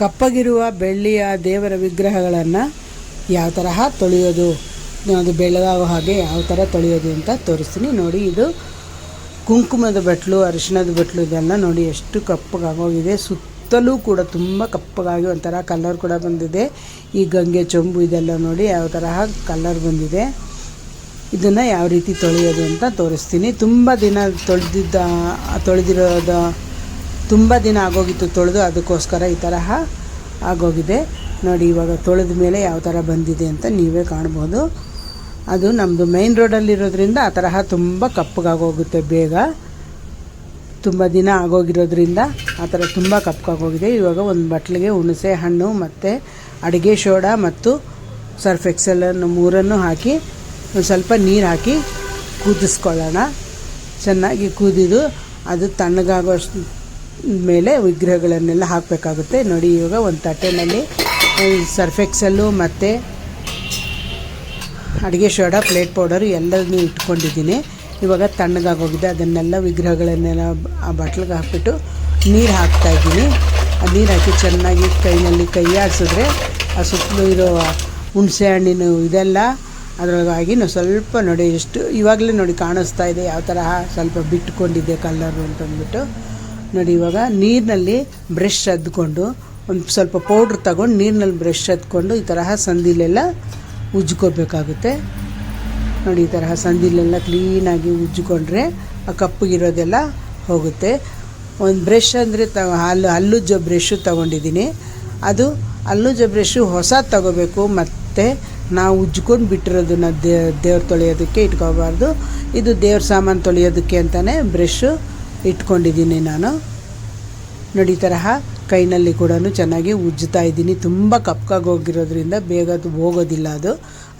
ಕಪ್ಪಗಿರುವ ಬೆಳ್ಳಿಯ ದೇವರ ವಿಗ್ರಹಗಳನ್ನು ಯಾವ ತರಹ ತೊಳೆಯೋದು? ಅದು ಬೆಳಗಾಗೋ ಹಾಗೆ ಯಾವ ಥರ ತೊಳೆಯೋದು ಅಂತ ತೋರಿಸ್ತೀನಿ. ನೋಡಿ, ಇದು ಕುಂಕುಮದ ಬಟ್ಲು, ಅರಿಶಿಣದ ಬಟ್ಲು ಇದೆಲ್ಲ ನೋಡಿ ಎಷ್ಟು ಕಪ್ಪಗಾಗೋಗಿದೆ. ಸುತ್ತಲೂ ಕೂಡ ತುಂಬ ಕಪ್ಪಗಾಗಿ ಒಂಥರ ಕಲರ್ ಕೂಡ ಬಂದಿದೆ. ಈ ಗಂಗೆ ಚೊಂಬು ಇದೆಲ್ಲ ನೋಡಿ ಯಾವ ತರಹ ಕಲರ್ ಬಂದಿದೆ. ಇದನ್ನು ಯಾವ ರೀತಿ ತೊಳೆಯೋದು ಅಂತ ತೋರಿಸ್ತೀನಿ. ತುಂಬ ದಿನ ತೊಳೆದಿದ್ದ, ತೊಳೆದಿರೋದ ತುಂಬ ದಿನ ಆಗೋಗಿತ್ತು ತೊಳೆದು, ಅದಕ್ಕೋಸ್ಕರ ಈ ತರಹ ಆಗೋಗಿದೆ. ನೋಡಿ, ಇವಾಗ ತೊಳೆದ ಮೇಲೆ ಯಾವ ಥರ ಬಂದಿದೆ ಅಂತ ನೀವೇ ಕಾಣ್ಬೋದು ಅದು ನಮ್ಮದು ಮೈನ್ ರೋಡಲ್ಲಿರೋದ್ರಿಂದ ಆ ತರಹ ತುಂಬ ಕಪ್ಪಗಾಗೋಗುತ್ತೆ ಬೇಗ. ತುಂಬ ದಿನ ಆಗೋಗಿರೋದ್ರಿಂದ ಆ ಥರ ತುಂಬ ಕಪ್ಪಗಾಗೋಗಿದೆ ಇವಾಗ ಒಂದು ಬಟ್ಲಿಗೆ ಹುಣಸೆ ಹಣ್ಣು ಮತ್ತು ಅಡುಗೆ ಸೋಡಾ ಮತ್ತು ಸರ್ಫ್ ಎಕ್ಸೆಲನ್ನು ಮೂರನ್ನು ಹಾಕಿ, ಒಂದು ಸ್ವಲ್ಪ ನೀರು ಹಾಕಿ ಕುದಿಸ್ಕೊಳ್ಳೋಣ. ಚೆನ್ನಾಗಿ ಕುದಿದು ಅದು ತಣ್ಣಗಾಗೋ ಮೇಲೆ ವಿಗ್ರಹಗಳನ್ನೆಲ್ಲ ಹಾಕಬೇಕಾಗುತ್ತೆ. ನೋಡಿ, ಇವಾಗ ಒಂದು ತಟ್ಟೆನಲ್ಲಿ ಸರ್ಫೆಕ್ಸಲ್ಲು ಮತ್ತು ಅಡುಗೆ ಸೋಡಾ, ಪ್ಲೇಟ್ ಪೌಡರು ಎಲ್ಲದನ್ನೂ ಇಟ್ಕೊಂಡಿದ್ದೀನಿ. ಇವಾಗ ತಣ್ಣಗಾಗೋಗಿದೆ. ಅದನ್ನೆಲ್ಲ ವಿಗ್ರಹಗಳನ್ನೆಲ್ಲ ಆ ಬಟ್ಲಿಗೆ ಹಾಕ್ಬಿಟ್ಟು ನೀರು ಹಾಕ್ತಾಯಿದ್ದೀನಿ ಆ ನೀರು ಹಾಕಿ ಚೆನ್ನಾಗಿ ಕೈನಲ್ಲಿ ಕೈ ಆಡಿಸಿದ್ರೆ ಆ ಸುತ್ತಲೂ ಇರೋ ಹುಣಸೆ ಹಣ್ಣಿನ ಇದೆಲ್ಲ ಅದರೊಳಗಾಗಿ ನಾವು ಸ್ವಲ್ಪ ನೋಡಿ, ಎಷ್ಟು ಇವಾಗಲೇ ನೋಡಿ ಕಾಣಿಸ್ತಾ ಇದೆ. ಯಾವ ಥರ ಸ್ವಲ್ಪ ಬಿಟ್ಕೊಂಡಿದ್ದೆ ಕಲ್ಲರು ಅಂತಂದ್ಬಿಟ್ಟು. ನೋಡಿ, ಇವಾಗ ನೀರಿನಲ್ಲಿ ಬ್ರಷ್ ಅದ್ಕೊಂಡು, ಒಂದು ಸ್ವಲ್ಪ ಪೌಡ್ರ್ ತಗೊಂಡು ನೀರಿನಲ್ಲಿ ಬ್ರಷ್ ಅದ್ಕೊಂಡು ಈ ತರಹ ಸಂದಿಲೆಲ್ಲ ಉಜ್ಕೋಬೇಕಾಗುತ್ತೆ. ನೋಡಿ, ಈ ತರಹ ಸಂದಿಲೆಲ್ಲ ಕ್ಲೀನಾಗಿ ಉಜ್ಜಿಕೊಂಡ್ರೆ ಆ ಕಪ್ಪಗಿರೋದೆಲ್ಲ ಹೋಗುತ್ತೆ. ಒಂದು ಬ್ರಷ್ ಅಂದರೆ ತ, ಹಲ್ಲು, ಹಲ್ಲುಜ್ಜ ಬ್ರಷು ತಗೊಂಡಿದ್ದೀನಿ. ಅದು ಹಲ್ಲುಜ್ಜ ಬ್ರಷು ಹೊಸ ತಗೋಬೇಕು, ಮತ್ತು ನಾವು ಉಜ್ಕೊಂಡು ಬಿಟ್ಟಿರೋದನ್ನ ದೇವ್ರು ತೊಳೆಯೋದಕ್ಕೆ ಇಟ್ಕೋಬಾರ್ದು. ಇದು ದೇವ್ರ ಸಾಮಾನು ತೊಳೆಯೋದಕ್ಕೆ ಅಂತಲೇ ಬ್ರಷು ಇಟ್ಕೊಂಡಿದ್ದೀನಿ ನಾನು. ನೋಡಿ ತರಹ ಕೈನಲ್ಲಿ ಕೂಡ ಚೆನ್ನಾಗಿ ಉಜ್ಜುತ್ತಾ ಇದ್ದೀನಿ. ತುಂಬ ಕಪ್ಕಾಗಿ ಹೋಗಿರೋದ್ರಿಂದ ಬೇಗ ಅದು ಹೋಗೋದಿಲ್ಲ ಅದು.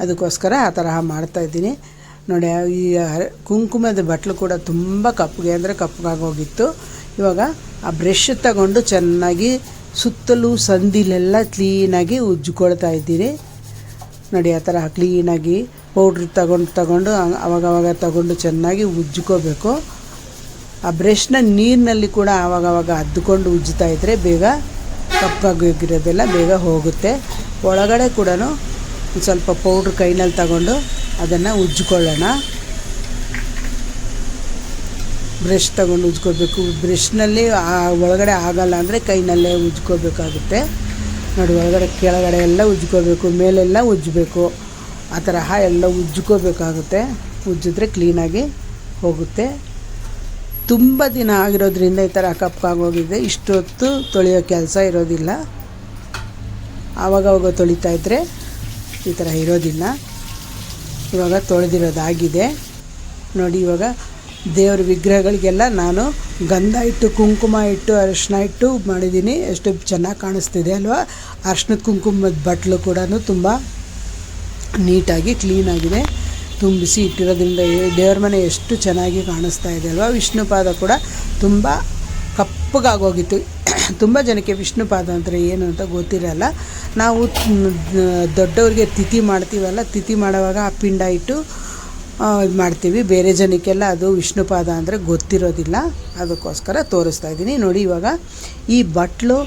ಅದಕ್ಕೋಸ್ಕರ ಆ ತರಹ ಮಾಡ್ತಾಯಿದ್ದೀನಿ ನೋಡಿ, ಈ ಕುಂಕುಮದ ಬಟ್ಲು ಕೂಡ ತುಂಬ ಕಪ್ಪಗೆ ಅಂದರೆ ಕಪ್ಪಗಾಗಿ ಹೋಗಿತ್ತು. ಇವಾಗ ಆ ಬ್ರಷ್ ತಗೊಂಡು ಚೆನ್ನಾಗಿ ಸುತ್ತಲೂ ಸಂದಿಲೆಲ್ಲ ಕ್ಲೀನಾಗಿ ಉಜ್ಜಿಕೊಳ್ತಾ ಇದ್ದೀನಿ. ನೋಡಿ, ಆ ಥರ ಕ್ಲೀನಾಗಿ ಪೌಡ್ರ್ ತಗೊಂಡು ತಗೊಂಡು ಅವಾಗವಾಗ ತಗೊಂಡು ಚೆನ್ನಾಗಿ ಉಜ್ಕೋಬೇಕು ಆ ಬ್ರಷ್ನ ನೀರಿನಲ್ಲಿ ಕೂಡ ಆವಾಗವಾಗ ಅದ್ದುಕೊಂಡು ಉಜ್ಜುತ್ತಾ ಇದ್ದರೆ ಬೇಗ ಕಪ್ಪಾಗಿರೋದೆಲ್ಲ ಬೇಗ ಹೋಗುತ್ತೆ. ಒಳಗಡೆ ಕೂಡ ಒಂದು ಸ್ವಲ್ಪ ಪೌಡ್ರ್ ಕೈನಲ್ಲಿ ತಗೊಂಡು ಅದನ್ನು ಉಜ್ಜಿಕೊಳ್ಳೋಣ ಬ್ರಷ್ ತಗೊಂಡು ಉಜ್ಕೋಬೇಕು ಬ್ರಷ್ನಲ್ಲಿ ಆ ಒಳಗಡೆ ಆಗಲ್ಲ ಅಂದರೆ ಕೈನಲ್ಲೇ ಉಜ್ಕೋಬೇಕಾಗುತ್ತೆ ನೋಡಿ, ಒಳಗಡೆ ಕೆಳಗಡೆ ಎಲ್ಲ ಉಜ್ಕೋಬೇಕು ಮೇಲೆಲ್ಲ ಉಜ್ಜಬೇಕು ಆ ತರಹ ಎಲ್ಲ ಉಜ್ಕೋಬೇಕಾಗುತ್ತೆ ಉಜ್ಜಿದ್ರೆ ಕ್ಲೀನಾಗಿ ಹೋಗುತ್ತೆ. ತುಂಬ ದಿನ ಆಗಿರೋದ್ರಿಂದ ಈ ಥರ ಕಪ್ಪಾಗೋಗಿದೆ ಇಷ್ಟೊತ್ತು ತೊಳೆಯೋ ಕೆಲಸ ಇರೋದಿಲ್ಲ. ಆವಾಗವಾಗ ತೊಳಿತಾ ಇದ್ದರೆ ಈ ಥರ ಇರೋದಿಲ್ಲ. ಇವಾಗ ತೊಳೆದಿರೋದಾಗಿದೆ. ನೋಡಿ, ಇವಾಗ ದೇವ್ರ ವಿಗ್ರಹಗಳಿಗೆಲ್ಲ ನಾನು ಗಂಧ ಇಟ್ಟು, ಕುಂಕುಮ ಇಟ್ಟು ಅರಶಿನ ಇಟ್ಟು ಮಾಡಿದ್ದೀನಿ. ಎಷ್ಟು ಚೆನ್ನಾಗಿ ಕಾಣಿಸ್ತಿದೆ ಅಲ್ವಾ? ಅರ್ಶಿನದ ಕುಂಕುಮದ ಬಟ್ಲು ಕೂಡ ತುಂಬ ನೀಟಾಗಿ ಕ್ಲೀನಾಗಿದೆ ತುಂಬಿಸಿ ಇಟ್ಟಿರೋದ್ರಿಂದ ದೇವ್ರ ಮನೆ ಎಷ್ಟು ಚೆನ್ನಾಗಿ ಕಾಣಿಸ್ತಾ ಇದೆ ಅಲ್ವಾ? ವಿಷ್ಣುಪಾದ ಕೂಡ ತುಂಬ ಕಪ್ಪಗಾಗೋಗಿತ್ತು. ತುಂಬ ಜನಕ್ಕೆ ವಿಷ್ಣುಪಾದ ಅಂದರೆ ಏನು ಅಂತ ಗೊತ್ತಿರಲ್ಲ. ನಾವು ದೊಡ್ಡವ್ರಿಗೆ ತಿಥಿ ಮಾಡ್ತೀವಲ್ಲ, ತಿಥಿ ಮಾಡುವಾಗ ಆ ಪಿಂಡ ಇಟ್ಟು ಇದು ಮಾಡ್ತೀವಿ. ಬೇರೆ ಜನಕ್ಕೆಲ್ಲ ಅದು ವಿಷ್ಣುಪಾದ ಅಂದರೆ ಗೊತ್ತಿರೋದಿಲ್ಲ. ಅದಕ್ಕೋಸ್ಕರ ತೋರಿಸ್ತಾ ಇದ್ದೀನಿ. ನೋಡಿ, ಇವಾಗ ಈ ಬಟ್ಲು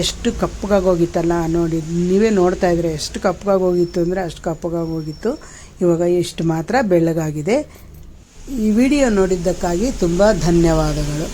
ಎಷ್ಟು ಕಪ್ಪಗಾಗೋಗಿತ್ತಲ್ಲ, ನೋಡಿ, ನೀವೇ ನೋಡ್ತಾ ಇದ್ರೆ ಎಷ್ಟು ಕಪ್ಪಗಾಗೋಗಿತ್ತು ಅಂದರೆ ಅಷ್ಟು ಕಪ್ಪಗಾಗೋಗಿತ್ತು. ಇವಾಗ ಇಷ್ಟು ಮಾತ್ರ. ಬೆಳ್ಳಗಾಗಿದೆ ಈ ವಿಡಿಯೋ ನೋಡಿದ್ದಕ್ಕಾಗಿ ತುಂಬ ಧನ್ಯವಾದಗಳು.